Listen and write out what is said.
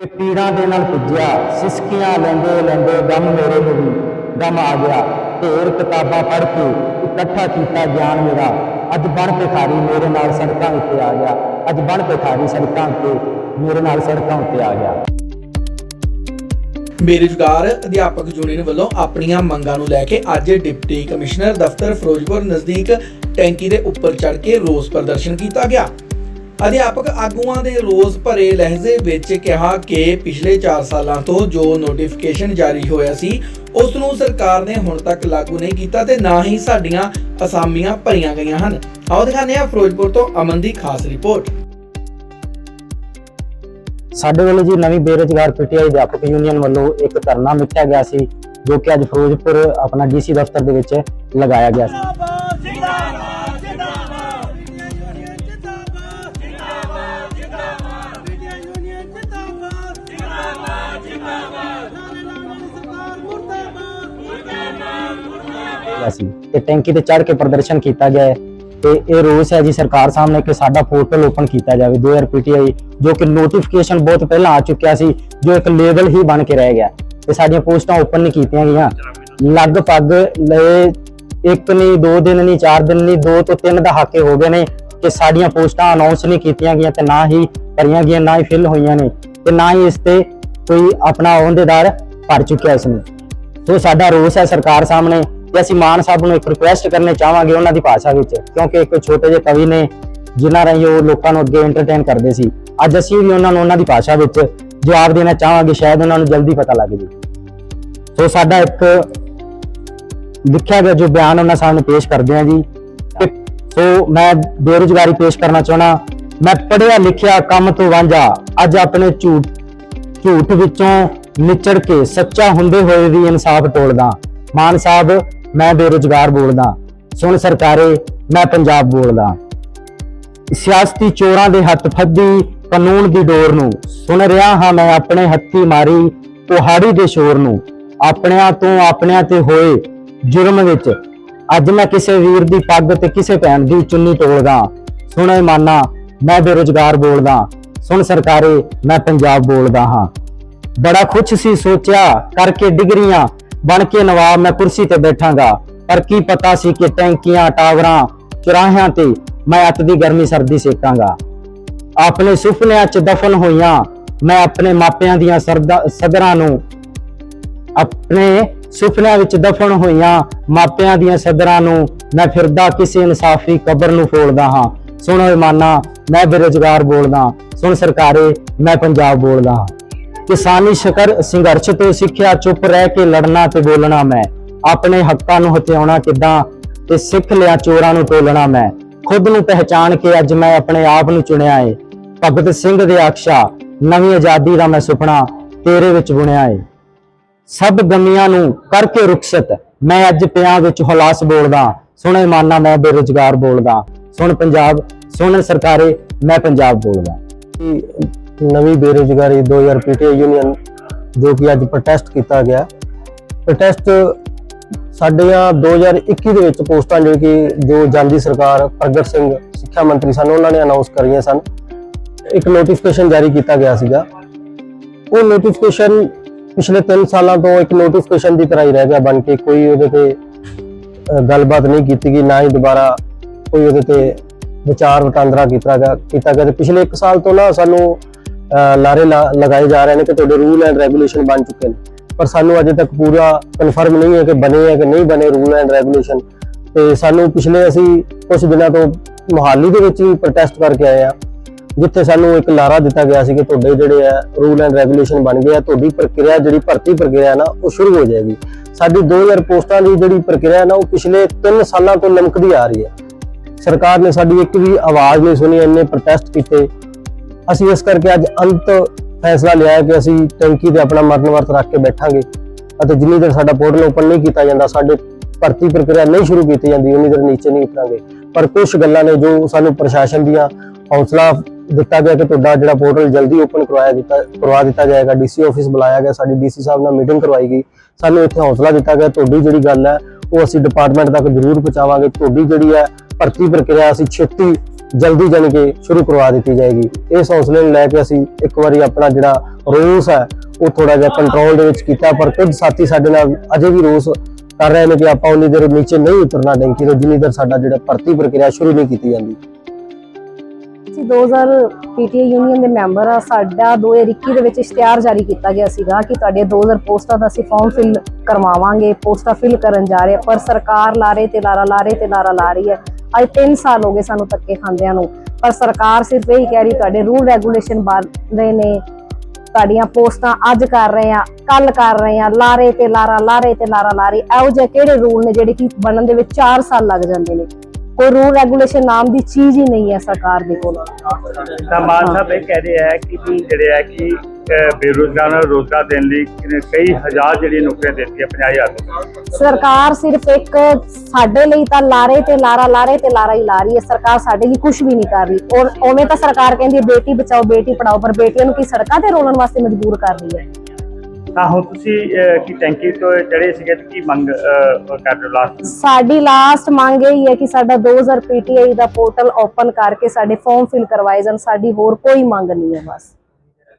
ਤੇ ਪੀੜਾਂ ਦੇ ਨਾਲ ਪੁੱਜਿਆ, ਸਿਸਕੀਆਂ ਲੈਂਦੇ ਲੈਂਦੇ ਗਮ ਮੇਰੇ ਨੂੰ ਵੀ ਗਮ ਆ ਗਿਆ ਢੇਰ ਕਿਤਾਬਾਂ ਪੜ੍ਹ ਕੇ ਇਕੱਠਾ ਕੀਤਾ ਗਿਆਨ ਮੇਰਾ। ਅੱਜ ਬਣ ਭਿਖਾਰੀ ਮੇਰੇ ਨਾਲ ਸੜਕਾਂ ਉੱਤੇ ਆ ਗਿਆ। ਅੱਜ ਬਣ ਭਿਖਾਰੀ ਸੜਕਾਂ ਉੱਤੇ ਮੇਰੇ ਨਾਲ ਸੜਕਾਂ ਉੱਤੇ ਆ ਗਿਆ। ਬੇਰੁਜ਼ਗਾਰ ਅਧਿਆਪਕ ਯੂਨੀਅਨ ਵੱਲੋਂ ਆਪਣੀਆਂ ਮੰਗਾਂ ਨੂੰ ਲੈ ਕੇ ਅੱਜ ਡਿਪਟੀ ਕਮਿਸ਼ਨਰ ਦਫ਼ਤਰ ਫਿਰੋਜ਼ਪੁਰ ਨਜ਼ਦੀਕ ਟੈਂਕੀ ਦੇ ਉੱਪਰ ਚੜ ਕੇ ਰੋਸ ਪ੍ਰਦਰਸ਼ਨ ਕੀਤਾ ਗਿਆ। ਅਧਿਆਪਕ ਆਗੂਆਂ ਦੇ ਰੋਸ ਭਰੇ ਲਹਿਜ਼ੇ ਵਿੱਚ ਕਿਹਾ ਕਿ ਪਿਛਲੇ 4 ਸਾਲਾਂ ਤੋਂ ਜੋ ਨੋਟੀਫਿਕੇਸ਼ਨ ਜਾਰੀ ਹੋਇਆ ਸੀ ਉਸ ਨੂੰ ਸਰਕਾਰ ਨੇ ਹੁਣ ਤੱਕ ਲਾਗੂ ਨਹੀਂ ਕੀਤਾ ਤੇ ਨਾ ਹੀ ਸਾਡੀਆਂ ਅਸਾਮੀਆਂ ਭਰੀਆਂ ਗਈਆਂ ਹਨ। ਆਓ ਦਿਖਾਉਂਦੇ ਹਾਂ ਫਿਰੋਜ਼ਪੁਰ ਤੋਂ ਅਮਨ ਦੀ ਖਾਸ ਰਿਪੋਰਟ। ਸਾਡੇ ਵੱਲੋਂ ਜੀ ਨਵੀਂ ਬੇਰੁਜ਼ਗਾਰ ਪੀਟੀਆਈ ਅਧਿਆਪਕ ਯੂਨੀਅਨ ਵੱਲੋਂ ਇੱਕ ਧਰਨਾ ਮਿੱਥਿਆ ਗਿਆ ਸੀ, ਜੋ ਕਿ ਅੱਜ ਫਿਰੋਜ਼ਪੁਰ ਆਪਣਾ ਡੀਸੀ ਦਫ਼ਤਰ ਦੇ ਵਿੱਚ ਲਗਾਇਆ ਗਿਆ ਸੀ। ਗਿਆ ਸੀ ਤੇ ਟੈਂਕੀ ਤੇ ਚੜ੍ਹ ਕੇ ਪ੍ਰਦਰਸ਼ਨ ਕੀਤਾ ਗਿਆ ਹੈ। ਤੇ ਇਹ ਰੋਸ ਹੈ ਜੀ ਸਰਕਾਰ ਸਾਹਮਣੇ ਕਿ ਸਾਡਾ ਪੋਰਟਲ ਓਪਨ ਕੀਤਾ ਜਾਵੇ 2000 ਪੀਟੀਆਈ, ਜੋ ਕਿ ਨੋਟੀਫਿਕੇਸ਼ਨ ਬਹੁਤ ਪਹਿਲਾਂ ਆ ਚੁੱਕਿਆ ਸੀ, ਜੋ ਇੱਕ ਲੇਬਲ ਹੀ ਬਣ ਕੇ ਰਹਿ ਗਿਆ। ਤੇ ਸਾਡੀਆਂ ਪੋਸਟਾਂ ਓਪਨ ਨਹੀਂ ਕੀਤੀਆਂ ਗਈਆਂ। ਲਗਭਗ ਲਏ ਇੱਕ ਨਹੀਂ, ਦੋ ਦਿਨ ਨਹੀਂ, ਚਾਰ ਦਿਨ ਨਹੀਂ, ਦੋ ਤੋਂ ਤਿੰਨ ਦਹਾਕੇ ਹੋ ਗਏ ਨੇ ਕਿ ਸਾਡੀਆਂ ਪੋਸਟਾਂ ਅਨਾਉਂਸ ਨਹੀਂ ਕੀਤੀਆਂ ਗਈਆਂ ਤੇ ਨਾ ਹੀ ਭਰੀਆਂ ਗਈਆਂ, ਨਾ ਹੀ ਫਿਲ ਹੋਈਆਂ ਨੇ ਤੇ ਨਾ ਹੀ ਇਸ ਤੇ ਕੋਈ ਆਪਣਾ ਅਹੁਦੇਦਾਰ ਭਰ ਚੁੱਕਿਆ ਇਸ ਨੂੰ। ਸੋ ਸਾਡਾ ਰੋਸ ਹੈ ਸਰਕਾਰ ਸਾਹਮਣੇ ਤੇ ਅਸੀਂ ਮਾਨ ਸਾਹਿਬ ਨੂੰ ਇੱਕ ਰਿਕੁਐਸਟ ਕਰਨੇ ਚਾਹਾਂਗੇ ਉਹਨਾਂ ਦੀ ਭਾਸ਼ਾ ਵਿੱਚ, ਕਿਉਂਕਿ ਇੱਕ ਛੋਟੇ ਜਿਹੇ ਕਵੀ ਨੇ ਜਿਨ੍ਹਾਂ ਰਾਹੀਂ ਉਹ ਲੋਕਾਂ ਨੂੰ ਅੱਗੇ ਐਂਟਰਟੇਨ ਕਰਦੇ ਸੀ। ਅੱਜ ਅਸੀਂ ਵੀ ਉਹਨਾਂ ਨੂੰ ਉਹਨਾਂ ਦੀ ਭਾਸ਼ਾ ਵਿੱਚ ਜਵਾਬ ਦੇਣਾ ਚਾਹਾਂਗੇ, ਸ਼ਾਇਦ ਉਹਨਾਂ ਨੂੰ ਜਲਦੀ ਪਤਾ ਲੱਗ ਜੇ ਸੋ ਸਾਡਾ ਇੱਕ ਲਿਖਿਆ ਗਿਆ ਜੋ ਬਿਆਨ ਉਹਨਾਂ ਸਾਹਮਣੇ ਪੇਸ਼ ਕਰਦੇ ਹਾਂ ਜੀ। ਸੋ ਮੈਂ ਬੇਰੁਜ਼ਗਾਰੀ ਪੇਸ਼ ਕਰਨਾ ਚਾਹਣਾ ਮੈਂ ਪੜਿਆ ਲਿਖਿਆ ਕੰਮ ਤੋਂ ਵਾਂਝਾ, ਅੱਜ ਆਪਣੇ ਝੂਠ ਝੂਠ ਵਿੱਚੋਂ ਨਿਚੜ ਕੇ ਸੱਚਾ ਹੁੰਦੇ ਹੋਏ ਵੀ ਇਨਸਾਫ ਟੋਲਦਾ। ਮਾਨ ਸਾਹਿਬ ਮੈਂ ਬੇਰੁਜ਼ਗਾਰ ਬੋਲਦਾ। ਸੁਣ ਸਰਕਾਰੇ, ਮੈਂ ਪੰਜਾਬ ਬੋਲਦਾ। ਸਿਆਸਤੀ ਚੋਰਾਂ ਦੇ ਹੱਥ ਫੱਦੀ ਕਾਨੂੰਨ ਦੀ ਡੋਰ ਨੂੰ। ਸੁਣ ਰਿਹਾ ਹਾਂ ਮੈਂ ਆਪਣੇ ਹੱਥੀ ਮਾਰੀ ਕੁਹਾੜੀ ਦੇ ਸ਼ੋਰ ਨੂੰ। ਆਪਣਿਆਂ ਤੋਂ ਆਪਣਿਆਂ ਤੇ ਹੋਏ ਜੁਰਮ ਵਿੱਚ। ਅੱਜ ਮੈਂ ਕਿਸੇ ਵੀਰ ਦੀ ਪੱਗ ਤੇ ਕਿਸੇ ਭੈਣ ਦੀ ਚੁੰਨੀ ਤੋੜਦਾ ਸੁਣੇ ਮਾਨਾ, ਮੈਂ ਬੇਰੁਜ਼ਗਾਰ ਬੋਲਦਾ। ਸੁਣ ਸਰਕਾਰੇ, ਮੈਂ ਪੰਜਾਬ ਬੋਲਦਾ ਹਾਂ। ਬੜਾ ਖੁਸ਼ ਸੀ ਸੋਚਿਆ, ਕਰਕੇ ਡਿਗਰੀਆਂ। ਬਣ ਕੇ ਨਵਾਬ ਮੈਂ ਕੁਰਸੀ ਤੇ ਬੈਠਾਂਗਾ। ਪਰ ਕੀ ਪਤਾ ਸੀ ਕਿ ਟੈਂਕੀਆਂ, ਟਾਵਰਾਂ, ਚੁਰਾਹਿਆਂ ਤੇ ਮੈਂ ਅੱਤ ਦੀ ਗਰਮੀ ਸਰਦੀ ਸੇਕਾਂਗਾ। ਆਪਣੇ ਸੁਪਨਿਆਂ 'ਚ ਦਫਨ ਹੋਈਆਂ, ਮੈਂ ਆਪਣੇ ਮਾਪਿਆਂ ਦੀਆਂ ਸਰਦਾ- ਸਦਰਾਂ ਨੂੰ ਆਪਣੇ ਸੁਪਨਿਆਂ ਵਿੱਚ ਦਫਨ ਹੋਈਆਂ ਮਾਪਿਆਂ ਦੀਆਂ ਸਦਰਾਂ ਨੂੰ ਮੈਂ ਫਿਰਦਾ ਕਿਸੇ ਇਨਸਾਫੀ ਕਬਰ ਨੂੰ ਫੋਲਦਾ ਹਾਂ। ਸੁਣ ਓਏ ਮੈਂ ਬੇਰੁਜ਼ਗਾਰ ਬੋਲਦਾ ਸੁਣ ਸਰਕਾਰੇ, ਮੈਂ ਪੰਜਾਬ ਬੋਲਦਾ ਹਾਂ। ਕਿਸਾਨੀ ਸ਼ਕਰ ਸੰਘਰਸ਼ ਤੋਂ ਸਿੱਖਿਆ ਚੁੱਪ ਰਹਿ ਕੇ ਲੜਨਾ ਤੇ ਬੋਲਣਾ ਮੈਂ। ਆਪਣੇ ਹੱਕਾਂ ਨੂੰ ਹਥਿਆਉਣਾ ਕਿੱਦਾਂ ਤੇ ਸਿੱਖ ਲਿਆ ਚੋਰਾਂ ਨੂੰ ਟੋਲਣਾ ਮੈਂ। ਖੁਦ ਨੂੰ ਪਹਿਚਾਨ ਕੇ ਅੱਜ ਮੈਂ ਆਪਣੇ ਆਪ ਨੂੰ ਚੁਣਿਆ ਏ। ਭਗਤ ਸਿੰਘ ਦੇ ਆਖਸ਼ਾ, ਨਵੀਂ ਆਜ਼ਾਦੀ ਦਾ ਮੈਂ ਸੁਪਨਾ ਤੇਰੇ ਵਿੱਚ ਬੁਣਿਆ ਏ। ਸਭ ਗਮੀਆਂ ਨੂੰ ਕਰਕੇ ਰੁਖਸਤ, ਮੈਂ ਅੱਜ ਪਿਆ ਵਿੱਚ ਹੁਲਾਸ ਬੋਲਦਾ। ਸੁਣੇ ਮਾਨਾ ਮੈਂ ਬੇਰੁਜ਼ਗਾਰ ਬੋਲਦਾ। ਸੁਣ ਪੰਜਾਬ, ਸੁਣ ਸਰਕਾਰੇ, ਮੈਂ ਪੰਜਾਬ ਬੋਲਦਾ। ਨਵੀਂ ਬੇਰੁਜ਼ਗਾਰੀ 2000 ਪੀਟੀਆਈ ਯੂਨੀਅਨ ਜੋ ਕਿ ਅੱਜ ਪ੍ਰੋਟੈਸਟ ਕੀਤਾ ਗਿਆ। ਪ੍ਰੋਟੈਸਟ ਸਾਡੀਆਂ 2021 ਦੇ ਵਿੱਚ ਪੋਸਟਾਂ ਜਿਹੜੀ ਕਿ ਜੋ ਜਾਂਦੀ ਸਰਕਾਰ ਪ੍ਰਗਟ ਸਿੰਘ ਸਿੱਖਿਆ ਮੰਤਰੀ ਸਨ, ਉਹਨਾਂ ਨੇ ਅਨਾਉਂਸ ਕਰੀਆਂ ਸਨ। ਇੱਕ ਨੋਟੀਫਿਕੇਸ਼ਨ ਜਾਰੀ ਕੀਤਾ ਗਿਆ ਸੀਗਾ। ਉਹ ਨੋਟੀਫਿਕੇਸ਼ਨ ਪਿਛਲੇ 3 ਸਾਲਾਂ ਤੋਂ ਇੱਕ ਨੋਟੀਫਿਕੇਸ਼ਨ ਦੀ ਤਰ੍ਹਾਂ ਹੀ ਰਹਿ ਗਿਆ ਬਣ ਕੇ, ਕੋਈ ਉਹਦੇ ਤੇ ਗੱਲਬਾਤ ਨਹੀਂ ਕੀਤੀ ਗਈ, ਨਾ ਹੀ ਦੁਬਾਰਾ ਕੋਈ ਉਹਦੇ ਤੇ ਵਿਚਾਰ ਵਟਾਂਦਰਾ ਕੀਤਾ ਗਿਆ ਕੀਤਾ ਗਿਆ। ਤੇ ਪਿਛਲੇ 1 ਸਾਲ ਤੋਂ ਨਾ ਸਾਨੂੰ ਲਾਰੇ ਲਾ- ਲਗਾਏ ਜਾ ਰਹੇ ਨੇ ਕਿ ਤੁਹਾਡੇ ਰੂਲ ਐਂਡ ਰੈਗੂਲੇਸ਼ਨ ਬਣ ਚੁੱਕੇ ਨੇ। ਪਰ ਸਾਨੂੰ ਅਜੇ ਤੱਕ ਪੂਰਾ ਕਨਫਰਮ ਨਹੀਂ ਹੈ ਕਿ ਬਣੇ ਹੈ ਕਿ ਨਹੀਂ ਬਣੇ ਰੂਲ ਐਂਡ ਰੈਗੂਲੇਸ਼ਨ ਤੇ ਸਾਨੂੰ ਪਿਛਲੇ ਅਸੀਂ ਕੁਝ ਦਿਨਾਂ ਤੋਂ ਮੁਹਾਲੀ ਦੇ ਵਿੱਚ ਵੀ ਪ੍ਰੋਟੈਸਟ ਕਰਕੇ ਆਏ ਆ ਜਿੱਥੇ ਸਾਨੂੰ ਇੱਕ ਲਾਰਾ ਦਿੱਤਾ ਗਿਆ ਸੀ ਕਿ ਤੁਹਾਡੇ ਜਿਹੜੇ ਆ ਰੂਲ ਐਂਡ ਰੈਗੂਲੇਸ਼ਨ ਬਣ ਗਏ ਆ, ਤੁਹਾਡੀ ਪ੍ਰਕਿਰਿਆ ਜਿਹੜੀ ਭਰਤੀ ਪ੍ਰਕਿਰਿਆ ਨਾ, ਉਹ ਸ਼ੁਰੂ ਹੋ ਜਾਏਗੀ। ਸਾਡੀ 2000 ਪੋਸਟਾਂ ਦੀ ਜਿਹੜੀ ਪ੍ਰਕਿਰਿਆ ਨਾ, ਉਹ ਪਿਛਲੇ 3 ਸਾਲਾਂ ਤੋਂ ਲਮਕਦੀ ਆ ਰਹੀ ਹੈ। ਸਰਕਾਰ ਨੇ ਸਾਡੀ ਇੱਕ ਵੀ ਆਵਾਜ਼ ਨਹੀਂ ਸੁਣੀ, ਇੰਨੇ ਪ੍ਰੋਟੈਸਟ ਕੀਤੇ। ਅਸੀਂ ਇਸ ਕਰਕੇ ਅੱਜ ਅੰਤ ਫੈਸਲਾ ਲਿਆ ਹੈ ਕਿ ਅਸੀਂ ਟੈਂਕੀ ਤੇ ਆਪਣਾ ਮਰਨ ਵਰਤ ਰੱਖ ਕੇ ਬੈਠਾਂਗੇ ਅਤੇ ਜਿੰਨੀ ਦੇਰ ਸਾਡਾ ਪੋਰਟਲ ਓਪਨ ਨਹੀਂ ਕੀਤਾ ਜਾਂਦਾ, ਸਾਡੇ ਭਰਤੀ ਪ੍ਰਕਿਰਿਆ ਨਹੀਂ ਸ਼ੁਰੂ ਕੀਤੀ ਜਾਂਦੀ, ਉਨੀ ਦੇਰ ਨੀਚੇ ਨਹੀਂ ਉਤਰਾਂਗੇ। ਪਰ ਕੁਝ ਗੱਲਾਂ ਨੇ ਜੋ ਸਾਨੂੰ ਪ੍ਰਸ਼ਾਸਨ ਦੀਆਂ ਹੌਸਲਾ ਦਿੱਤਾ ਗਿਆ ਕਿ ਤੁਹਾਡਾ ਜਿਹੜਾ ਪੋਰਟਲ ਜਲਦੀ ਓਪਨ ਕਰਵਾਇਆ ਦਿੱਤਾ, ਕਰਵਾ ਦਿੱਤਾ ਜਾਏਗਾ। ਡੀਸੀ ਆਫਿਸ ਬੁਲਾਇਆ ਗਿਆ, ਸਾਡੀ ਡੀਸੀ ਸਾਹਿਬ ਨਾਲ ਮੀਟਿੰਗ ਕਰਵਾਈ ਗਈ। ਸਾਨੂੰ ਇੱਥੇ ਹੌਸਲਾ ਦਿੱਤਾ ਗਿਆ, ਤੁਹਾਡੀ ਜਿਹੜੀ ਗੱਲ ਹੈ, ਉਹ ਅਸੀਂ ਡਿਪਾਰਟਮੈਂਟ ਤੱਕ ਜ਼ਰੂਰ ਪਹੁੰਚਾਵਾਂਗੇ। ਤੁਹਾਡੀ ਜਿਹੜੀ ਹੈ ਭਰਤੀ ਪ੍ਰਕਿਰਿਆ, ਅਸੀਂ ਛੇਤੀ ਜਲਦੀ ਜਾਣੀ ਕਿ ਸ਼ੁਰੂ ਕਰਵਾ ਦਿੱਤੀ ਜਾਏਗੀ। ਇਸ ਹੌਸਲੇ ਨੂੰ ਲੈ ਕੇ ਅਸੀਂ ਇੱਕ ਵਾਰੀ ਆਪਣਾ ਜਿਹੜਾ ਰੋਸ ਹੈ, ਉਹ ਥੋੜਾ ਜਿਹਾ ਕੰਟਰੋਲ ਦੇ ਵਿੱਚ ਕੀਤਾ, ਪਰ ਕੁਝ ਸਾਥੀ ਸਾਡੇ ਨਾਲ ਅਜੇ ਵੀ ਰੋਸ ਕਰ ਰਹੇ ਨੇ ਕਿ ਆਪਾਂ ਉਨੀ ਦੇਰ ਨੀਚੇ ਨਹੀਂ ਉਤਰਨਾ ਟੈਂਕੀ ਤੋਂ, ਜਿੰਨੀ ਦੇਰ ਸਾਡਾ ਜਿਹੜਾ ਭਰਤੀ ਪ੍ਰਕਿਰਿਆ ਸ਼ੁਰੂ ਨਹੀਂ ਕੀਤੀ ਜਾਂਦੀ। ਅਸੀਂ 2000 ਪੀਟੀਏ ਯੂਨੀਅਨ ਦੇ ਮੈਂਬਰ ਆ, ਸਾਡਾ 2021 ਦੇ ਵਿੱਚ ਇਸ਼ਤਿਹਾਰ ਜਾਰੀ ਕੀਤਾ ਗਿਆ ਸੀਗਾ ਕਿ ਤੁਹਾਡੇ 2000 ਪੋਸਟਾਂ ਦਾ ਅਸੀਂ ਫਾਰਮ ਫਿਲ ਕਰਵਾਵਾਂਗੇ, ਪੋਸਟਾਂ ਫਿਲ ਕਰਨ ਜਾ ਰਹੇ ਪਰ ਸਰਕਾਰ ਲਾਰੇ ਤੇ ਲਾਰਾ, ਲਾਰੇ ਤੇ ਲਾਰਾ ਲਾ ਰਹੀ ਹੈ। ਅੱਜ 3 ਸਾਲ ਹੋ ਗਏ ਸਾਨੂੰ ਧੱਕੇ ਖਾਂਦਿਆਂ ਨੂੰ। ਪਰ ਸਰਕਾਰ ਸਿਰਫ ਇਹੀ ਕਹਿ ਰਹੀ, ਤੁਹਾਡੇ ਰੂਲ ਰੈਗੂਲੇਸ਼ਨ ਬਣ ਰਹੇ ਨੇ। ਤੁਹਾਡੀਆਂ ਪੋਸਟਾਂ ਅੱਜ ਕਰ ਰਹੇ ਆ ਕੱਲ ਕਰ ਰਹੇ ਆ ਲਾਰੇ ਤੇ ਲਾਰਾ, ਲਾਰੇ ਤੇ ਲਾਰਾ, ਲਾਰੀ। ਇਹੋ ਜਿਹੇ ਕਿਹੜੇ ਰੂਲ ਨੇ ਜਿਹੜੇ ਕਿ ਬਣਨ ਦੇ ਵਿੱਚ 4 ਸਾਲ ਲੱਗ ਜਾਂਦੇ ਨੇ? ਕੋਈ ਰੂਲ ਰੈਗੂਲੇਸ਼ਨ ਨਾਮ ਦੀ ਚੀਜ਼ ਹੀ ਨਹੀਂ ਹੈ ਸਰਕਾਰ ਦੇ ਕੋਲ। ਤਾਂ ਮਾਨ ਸਾਹਿਬ ਇਹ ਕਹਿ ਰਹੇ ਹੈ ਕਿ ਜਿਹੜੇ ਹੈ ਕਿ ਬੇਰੁਜ਼ਗਾਰਾਂ ਨੂੰ ਰੋਜ਼ਗਾਰ ਦੇਣ ਲਈ ਕਈ ਹਜ਼ਾਰ ਜਿਹੜੀਆਂ ਨੌਕਰੀਆਂ ਦਿੱਤੀਆਂ 50000 ਤੋਂ। ਸਰਕਾਰ ਸਿਰਫ ਇੱਕ ਸਾਡੇ ਲਈ ਤਾਂ ਲਾਰੇ ਤੇ ਲਾਰਾ ਲਾਰੇ ਤੇ ਲਾਰਾ ਹੀ ਲਾ ਰਹੀ ਹੈ। ਸਰਕਾਰ ਸਾਡੇ ਲਈ ਕੁਝ ਵੀ ਨਹੀਂ ਕਰ ਰਹੀ। ਔਰ ਉਵੇਂ ਤਾਂ ਸਰਕਾਰ ਕਹਿੰਦੀ ਹੈ ਬੇਟੀ ਬਚਾਓ ਬੇਟੀ ਪੜਾਓ ਪਰ ਬੇਟੀਆਂ ਨੂੰ ਕੀ ਸੜਕਾਂ ਤੇ ਰੋਲਣ ਵਾਸਤੇ ਮਜਬੂਰ ਕਰ ਰਹੀ ਹੈ? ਤਾਂ ਹੁਣ ਤੁਸੀਂ ਕੀ ਟੈਂਕੀ ਤੋਂ ਚੜੇ ਸੀਗੇ ਕੀ ਮੰਗ ਕਰ ਰਹੇ ਲਾਸਟ ਸਾਡੀ ਲਾਸਟ ਮੰਗ ਇਹ ਹੈ ਕਿ ਸਾਡਾ 2000 ਪੀਟੀਆਈ ਦਾ ਪੋਰਟਲ ਓਪਨ ਕਰਕੇ ਸਾਡੇ ਫਾਰਮ ਫਿਲ ਕਰਵਾਏ ਜਾਣ। ਸਾਡੀ ਹੋਰ ਕੋਈ ਮੰਗ ਨਹੀਂ ਹੈ ਬਸ।